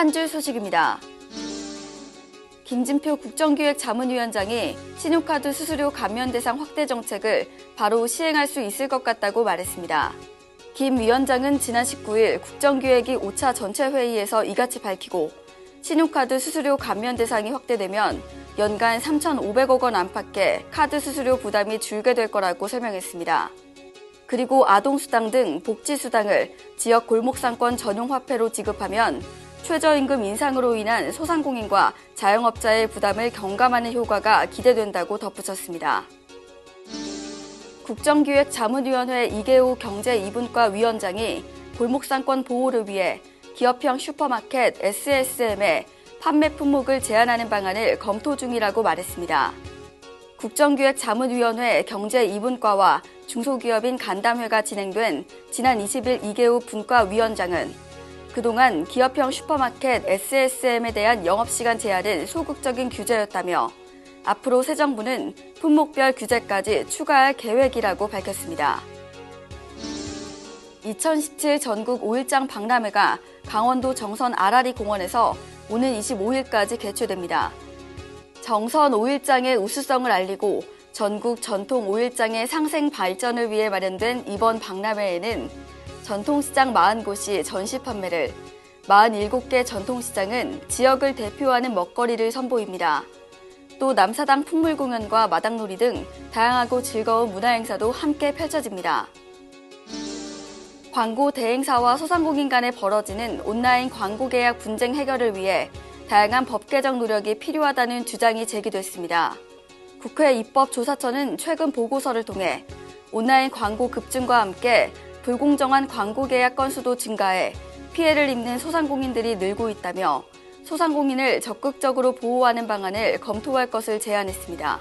한 줄 소식입니다. 김진표 국정기획자문위원장이 신용카드 수수료 감면 대상 확대 정책을 바로 시행할 수 있을 것 같다고 말했습니다. 김 위원장은 지난 19일 국정기획위 5차 전체 회의에서 이같이 밝히고 신용카드 수수료 감면 대상이 확대되면 연간 3,500억 원 안팎의 카드 수수료 부담이 줄게 될 거라고 설명했습니다. 그리고 아동수당 등 복지수당을 지역 골목상권 전용 화폐로 지급하면 최저임금 인상으로 인한 소상공인과 자영업자의 부담을 경감하는 효과가 기대된다고 덧붙였습니다. 국정기획자문위원회 이계호 경제 2분과 위원장이 골목상권 보호를 위해 기업형 슈퍼마켓 SSM에 판매 품목을 제한하는 방안을 검토 중이라고 말했습니다. 국정기획자문위원회 경제 2분과와 중소기업인 간담회가 진행된 지난 20일 이계호 분과위원장은 그동안 기업형 슈퍼마켓 SSM에 대한 영업시간 제한은 소극적인 규제였다며 앞으로 새 정부는 품목별 규제까지 추가할 계획이라고 밝혔습니다. 2017 전국 5일장 박람회가 강원도 정선 아라리 공원에서 오는 25일까지 개최됩니다. 정선 5일장의 우수성을 알리고 전국 전통 5일장의 상생 발전을 위해 마련된 이번 박람회에는 전통시장 40곳이 전시 판매를, 47개 전통시장은 지역을 대표하는 먹거리를 선보입니다. 또 남사당 풍물 공연과 마당놀이 등 다양하고 즐거운 문화행사도 함께 펼쳐집니다. 광고 대행사와 소상공인 간에 벌어지는 온라인 광고 계약 분쟁 해결을 위해 다양한 법 개정 노력이 필요하다는 주장이 제기됐습니다. 국회 입법조사처는 최근 보고서를 통해 온라인 광고 급증과 함께 불공정한 광고 계약 건수도 증가해 피해를 입는 소상공인들이 늘고 있다며 소상공인을 적극적으로 보호하는 방안을 검토할 것을 제안했습니다.